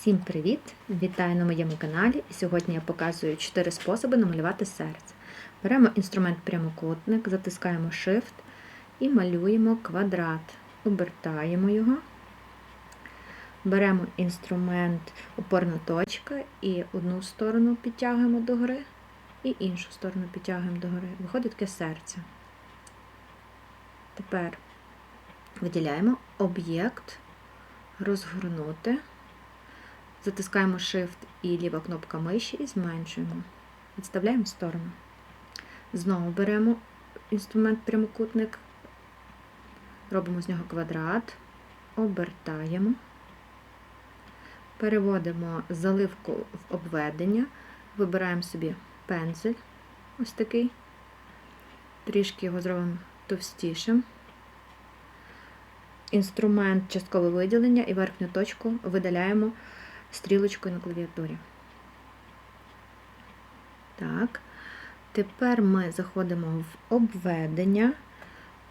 Всім привіт! Вітаю на моєму каналі. Сьогодні я показую 4 способи намалювати серце. Беремо інструмент прямокутник, затискаємо Shift і малюємо квадрат. Обертаємо його. Беремо інструмент опорна точка і одну сторону підтягуємо догори, і іншу сторону підтягуємо догори. Виходить таке серце. Тепер виділяємо об'єкт, розгорнути. Затискаємо Shift і ліва кнопка миші і зменшуємо. Відставляємо в сторону. Знову беремо інструмент прямокутник, робимо з нього квадрат, обертаємо, переводимо заливку в обведення, вибираємо собі пензель, ось такий, трішки його зробимо товстішим. Інструмент часткове виділення і верхню точку видаляємо стрілочкою на клавіатурі. Так. Тепер ми заходимо в обведення,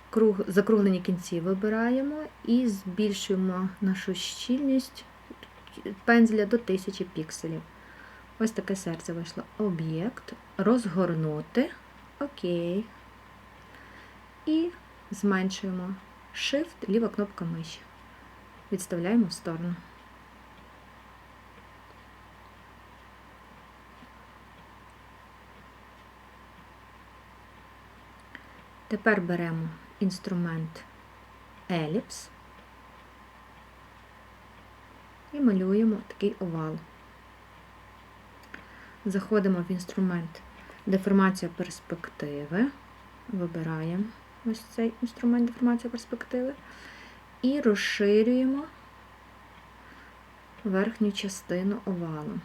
круг, закруглені кінці вибираємо і збільшуємо нашу щільність пензля до 1000 пікселів. Ось таке серце вийшло. Об'єкт, розгорнути. Окей. І зменшуємо Shift, ліва кнопка миші. Відставляємо в сторону. Тепер беремо інструмент еліпс і малюємо такий овал. Заходимо в інструмент деформація перспективи, вибираємо ось цей інструмент деформація перспективи і розширюємо верхню частину овалу.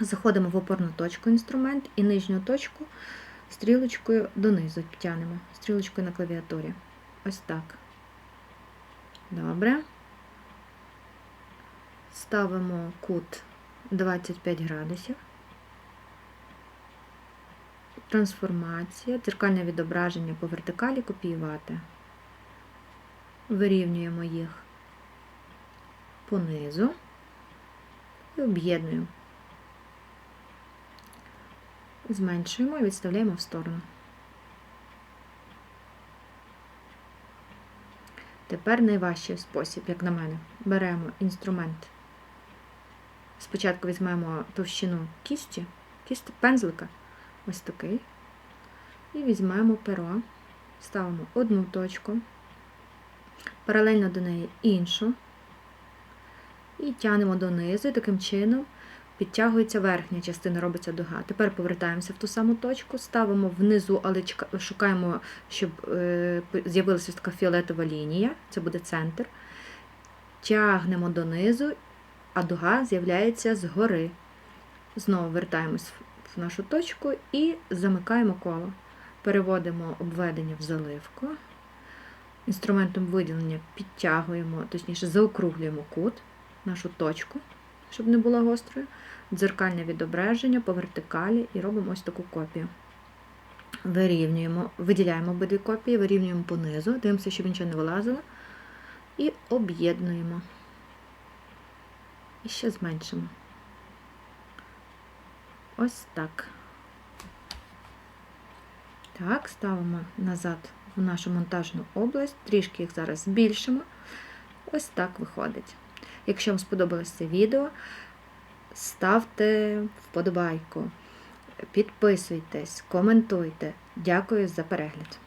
Заходимо в опорну точку інструмент і нижню точку стрілочкою донизу підтягнемо, стрілочкою на клавіатурі. Ось так. Добре. Ставимо кут 25 градусів. Трансформація, дзеркальне відображення по вертикалі копіювати. Вирівнюємо їх понизу і об'єднуємо. Зменшуємо і відставляємо в сторону. Тепер найважчий спосіб, як на мене. Беремо інструмент. Спочатку візьмемо товщину кісті, кісті пензлика, ось такий. І візьмемо перо, ставимо одну точку, паралельно до неї іншу, і тянемо донизу, і таким чином підтягується верхня частина, робиться дуга. Тепер повертаємося в ту саму точку, ставимо внизу, але шукаємо, щоб е, з'явилася така фіолетова лінія, це буде центр. Тягнемо донизу, а дуга з'являється згори. Знову вертаємось в нашу точку і замикаємо коло. Переводимо обведення в заливку. Інструментом виділення підтягуємо, точніше, заокруглюємо кут, нашу точку щоб не була гострою, дзеркальне відображення по вертикалі і робимо ось таку копію. Вирівнюємо, виділяємо обидві копії, вирівнюємо понизу, дивимося, щоб нічого не вилазило. І об'єднуємо. І ще зменшимо. Ось так. Так, ставимо назад в нашу монтажну область, трішки їх зараз збільшимо. Ось так виходить. Якщо вам сподобалось це відео, ставте вподобайку, підписуйтесь, коментуйте. Дякую за перегляд!